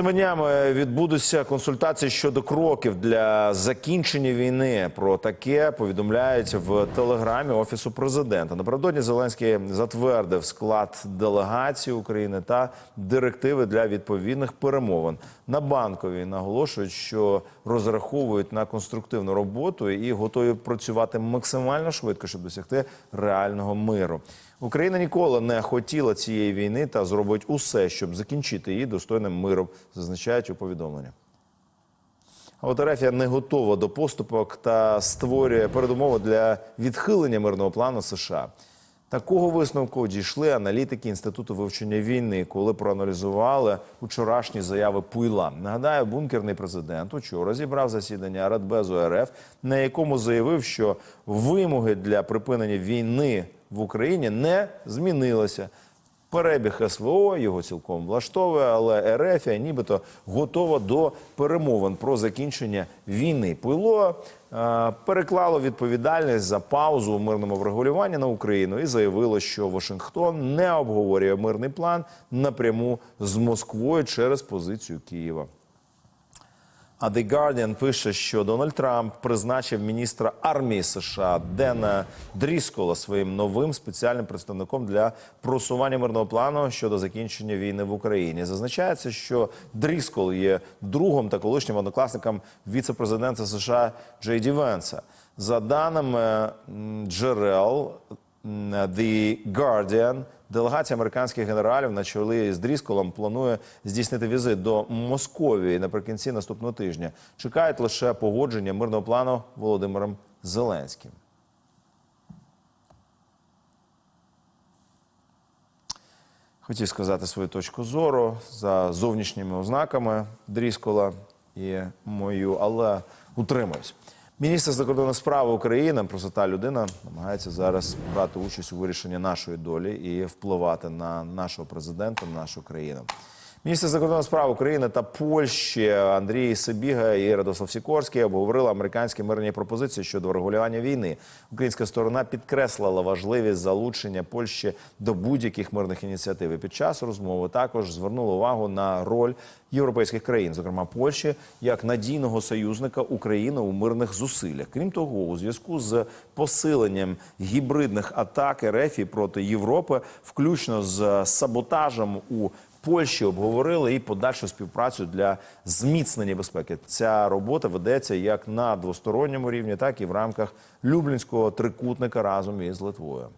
Цими днями відбудуться консультації щодо кроків для закінчення війни. Про таке повідомляють в телеграмі офісу президента. Напередодні Зеленський затвердив склад делегації України та директиви для відповідних перемовин. На банковій наголошують, що розраховують на конструктивну роботу і готові працювати максимально швидко, щоб досягти реального миру. Україна ніколи не хотіла цієї війни та зробить усе, щоб закінчити її достойним миром, зазначають у повідомленні. От Арафія не готова до поступок та створює передумови для відхилення мирного плану США. Такого висновку дійшли аналітики інституту вивчення війни, коли проаналізували вчорашні заяви Пуйла. Нагадаю, бункерний президент учора зібрав засідання Радбезу РФ, на якому заявив, що вимоги для припинення війни в Україні не змінилися. Перебіг СВО його цілком влаштовує, але РФ нібито готова до перемовин про закінчення війни. Пило е, переклало відповідальність за паузу у мирному врегулюванні на Україну і заявило, що Вашингтон не обговорює мирний план напряму з Москвою через позицію Києва. А The Guardian пише, що Дональд Трамп призначив міністра армії США Дена Дріскола своїм новим спеціальним представником для просування мирного плану щодо закінчення війни в Україні. Зазначається, що Дріскол є другом та колишнім однокласником віце-президента США Джей Ді Венса. За даними джерел The Guardian, Делегація американських генералів на чолі з Дрісколом планує здійснити візит до Московії наприкінці наступного тижня. Чекають лише погодження мирного плану Володимиром Зеленським. Хотів сказати свою точку зору за зовнішніми ознаками Дріскола і мою, але утримуюсь. Міністр закордонних справ України, простота людина, намагається зараз брати участь у вирішенні нашої долі і впливати на нашого президента, на нашу країну. Міністр закордонних справ України та Польщі Андрій Сибіга і Радослав Сікорський обговорили американські мирні пропозиції щодо врегулювання війни. Українська сторона підкреслила важливість залучення Польщі до будь-яких мирних ініціатив. І під час розмови також звернула увагу на роль європейських країн, зокрема Польщі, як надійного союзника України у мирних зусиллях. Крім того, у зв'язку з посиленням гібридних атак РФ проти Європи, включно з саботажем у Польщі обговорили і подальшу співпрацю для зміцнення безпеки. Ця робота ведеться як на двосторонньому рівні, так і в рамках Люблінського трикутника разом із Литвою.